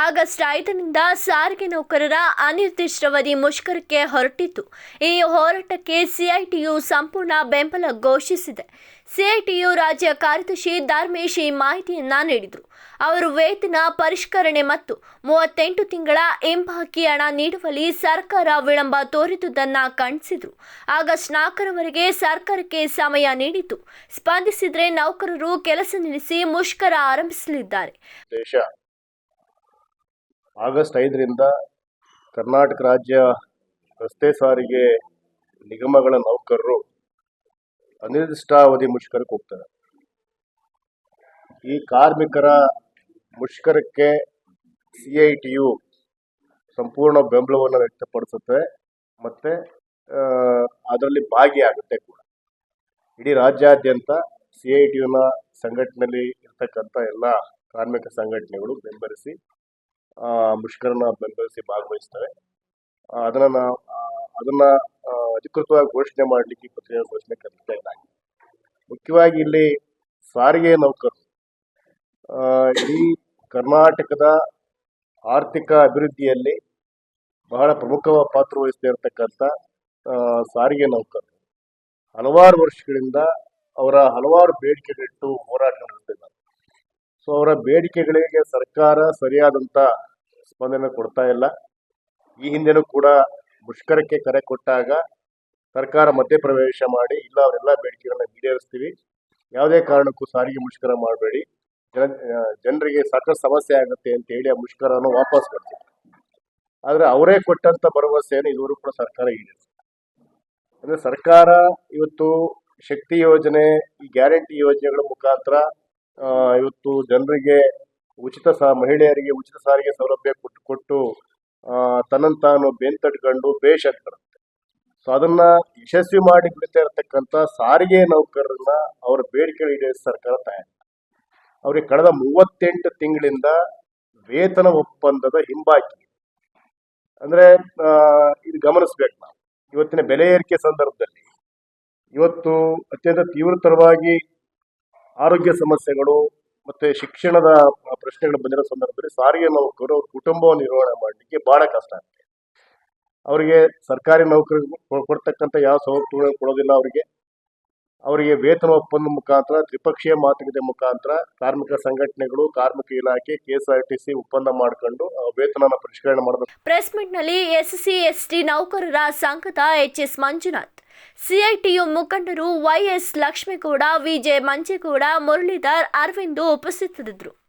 August ಐದರಿಂದ ಸಾರಿಗೆ ನೌಕರರ ಅನಿರ್ದಿಷ್ಟಾವಧಿ ಮುಷ್ಕರಕ್ಕೆ ಹೊರಟಿತ್ತು ಈ ಹೋರಾಟಕ್ಕೆ ಸಿಐಟಿಯು ಸಂಪೂರ್ಣ ಬೆಂಬಲ ಘೋಷಿಸಿದೆ. ಸಿಐಟಿಯು ರಾಜ್ಯ ಕಾರ್ಯದರ್ಶಿ ಧರ್ಮೇಶ್ ಈ ಮಾಹಿತಿಯನ್ನ ನೀಡಿದರು. ಅವರು ವೇತನ ಪರಿಷ್ಕರಣೆ ಮತ್ತು ಮೂವತ್ತೆಂಟು ತಿಂಗಳ ಹಿಂಬಾಕಿ ಹಣ ನೀಡುವಲ್ಲಿ ಸರ್ಕಾರ ವಿಳಂಬ ತೋರಿದುದನ್ನು ಖಂಡಿಸಿದರು. ಆಗಸ್ಟ್ ನಾಲ್ಕರವರೆಗೆ ಸರ್ಕಾರಕ್ಕೆ ಸಮಯ ನೀಡಿತು ಸ್ಪಂದಿಸಿದರೆ ನೌಕರರು ಕೆಲಸ ನಿಲ್ಲಿಸಿ ಮುಷ್ಕರ ಆರಂಭಿಸಲಿದ್ದಾರೆ. ಆಗಸ್ಟ್ ಐದರಿಂದ ಕರ್ನಾಟಕ ರಾಜ್ಯ ರಸ್ತೆ ಸಾರಿಗೆ ನಿಗಮಗಳ ನೌಕರರು ಅನಿರ್ದಿಷ್ಟಾವಧಿ ಮುಷ್ಕರಕ್ಕೆ ಹೋಗ್ತಾರೆ. ಈ ಕಾರ್ಮಿಕರ ಮುಷ್ಕರಕ್ಕೆ ಸಿ ಐ ಟಿ ಯು ಸಂಪೂರ್ಣ ಬೆಂಬಲವನ್ನು ವ್ಯಕ್ತಪಡಿಸುತ್ತೆ ಮತ್ತು ಅದರಲ್ಲಿ ಭಾಗಿಯಾಗುತ್ತೆ ಕೂಡ. ಇಡೀ ರಾಜ್ಯಾದ್ಯಂತ ಸಿ ಐ ಟಿ ಯುನ ಸಂಘಟನೆಯಲ್ಲಿ ಇರ್ತಕ್ಕಂಥ ಎಲ್ಲ ಕಾರ್ಮಿಕ ಸಂಘಟನೆಗಳು ಬೆಂಬಲಿಸಿ ಮುಷ್ಕರನ ಬೆಂಬಲಿಸಿ ಭಾಗವಹಿಸ್ತವೆ ಅದನ್ನ ನಾವು ಅದನ್ನ ಅಧಿಕೃತವಾಗಿ ಘೋಷಣೆ ಮಾಡಲಿಕ್ಕೆ ಪತ್ರಿಕಾ ಘೋಷಣೆ ಕರೆದಿದ್ದ ಮುಖ್ಯವಾಗಿ ಇಲ್ಲಿ ಸಾರಿಗೆ ನೌಕರರು. ಇಡೀ ಕರ್ನಾಟಕದ ಆರ್ಥಿಕ ಅಭಿವೃದ್ಧಿಯಲ್ಲಿ ಬಹಳ ಪ್ರಮುಖ ಪಾತ್ರ ವಹಿಸ್ತಾ ಸಾರಿಗೆ ನೌಕರರು. ಹಲವಾರು ವರ್ಷಗಳಿಂದ ಅವರ ಹಲವಾರು ಬೇಡಿಕೆಗಳಿಟ್ಟು ಹೋರಾಟ ನಡೆಸ್ತಿದ್ದಾರೆ ಸೊ, ಅವರ ಬೇಡಿಕೆಗಳಿಗೆ ಸರ್ಕಾರ ಸರಿಯಾದಂತ ಸ್ಪಂದನೆ ಕೊಡ್ತಾ ಇಲ್ಲ. ಈ ಹಿಂದೆನೂ ಕೂಡ ಮುಷ್ಕರಕ್ಕೆ ಕರೆ ಕೊಟ್ಟಾಗ ಸರ್ಕಾರ ಮಧ್ಯಪ್ರವೇಶ ಮಾಡಿ, ಇಲ್ಲ ಅವರೆಲ್ಲ ಬೇಡಿಕೆಗಳನ್ನ ಈಡೇರಿಸ್ತೀವಿ. ಯಾವುದೇ ಕಾರಣಕ್ಕೂ ಸಾರಿಗೆ ಮುಷ್ಕರ ಮಾಡಬೇಡಿ. ಜನ ಜನರಿಗೆ ಸಾಕಷ್ಟು ಸಮಸ್ಯೆ ಆಗುತ್ತೆ ಅಂತ ಹೇಳಿ ಆ ಮುಷ್ಕರವನ್ನು ವಾಪಸ್ ಕೊಡ್ತೀವಿ. ಆದರೆ ಅವರೇ ಕೊಟ್ಟಂತ ಭರವಸೆಯನ್ನು ಇದುವರೆಗೂ ಕೂಡ ಸರ್ಕಾರ ಈಡೇರಿಸಿದೆ ಅಂದರೆ ಸರ್ಕಾರ ಇವತ್ತು ಶಕ್ತಿ ಯೋಜನೆ, ಈ ಗ್ಯಾರಂಟಿ ಯೋಜನೆಗಳ ಮುಖಾಂತರ ಇವತ್ತು ಜನರಿಗೆ ಉಚಿತ ಸಹ ಮಹಿಳೆಯರಿಗೆ ಉಚಿತ ಸಾರಿಗೆ ಸೌಲಭ್ಯ ಕೊಟ್ಟು ಕೊಟ್ಟು ಆ, ತನ್ನನ್ನು ತಾನು ಬೆಂತಟ್ಕೊಂಡು ಬೇಷ್ ಬರುತ್ತೆ. ಸೊ ಅದನ್ನ ಯಶಸ್ವಿ ಮಾಡಿ ಬಿಡ್ತಾ ಇರತಕ್ಕಂತ ಸಾರಿಗೆ ನೌಕರರನ್ನ ಅವರ ಬೇಡಿಕೆ ಈಡೇರಿಸ ಸರ್ಕಾರ ತಯಾರಿ ಅವರಿಗೆ ಕಳೆದ ಮೂವತ್ತೆಂಟು ತಿಂಗಳಿಂದ ವೇತನ ಒಪ್ಪಂದದ ಹಿಂಬಾಕಿ ಅಂದ್ರೆ ಇದು ಗಮನಿಸ್ಬೇಕು ನಾವು. ಇವತ್ತಿನ ಬೆಲೆ ಏರಿಕೆ ಸಂದರ್ಭದಲ್ಲಿ ಇವತ್ತು ಅತ್ಯಂತ ತೀವ್ರತರವಾಗಿ ಆರೋಗ್ಯ ಸಮಸ್ಯೆಗಳು ಮತ್ತೆ ಶಿಕ್ಷಣದ ಪ್ರಶ್ನೆಗಳು ಬಂದಿರೋ ಸಂದರ್ಭದಲ್ಲಿ ಸಾರಿಗೆ ನೌಕರರು ಅವ್ರ ಕುಟುಂಬವನ್ನು ನಿರ್ವಹಣೆ ಮಾಡಲಿಕ್ಕೆ ಬಹಳ ಕಷ್ಟ ಆಗುತ್ತೆ ಅವರಿಗೆ ಸರ್ಕಾರಿ ನೌಕರಿ ಕೊ- ಕೊಡ್ತಕ್ಕಂಥ ಯಾವ ಸೌಲಭ್ಯಗಳು ಕೊಡೋದಿಲ್ಲ ಅವರಿಗೆ. ಅವರಿಗೆ ವೇತನ ಒಪ್ಪಂದ ಮುಖಾಂತರ, ತ್ರಿಪಕ್ಷೀಯ ಮಾತುಕತೆ ಮುಖಾಂತರ ಕಾರ್ಮಿಕ ಸಂಘಟನೆಗಳು, ಕಾರ್ಮಿಕ ಇಲಾಖೆ, ಕೆಎಸ್ಆರ್ಟಿಸಿ ಒಪ್ಪಂದ ಮಾಡ್ಕೊಂಡು ಆ ವೇತನನ ಪರಿಷ್ಕರಣೆ ಮಾಡಬೇಕು. ಪ್ರೆಸ್ ಸಿ ಎಸ್ಸಿ, ಎಸ್ಟಿ ನೌಕರರ ಸಂಘದ ಎಚ್ಎಸ್ ಮಂಜುನಾಥ್, ಸಿಐಟಿಯು ಮುಖಂಡರು ವೈಎಸ್ ಲಕ್ಷ್ಮೇಗೌಡ, ವಿಜೆ ಮಂಜೇಗೌಡ, ಮುರಳೀಧರ್, ಅರವಿಂದ್ ಉಪಸ್ಥಿತರಿದ್ದರು.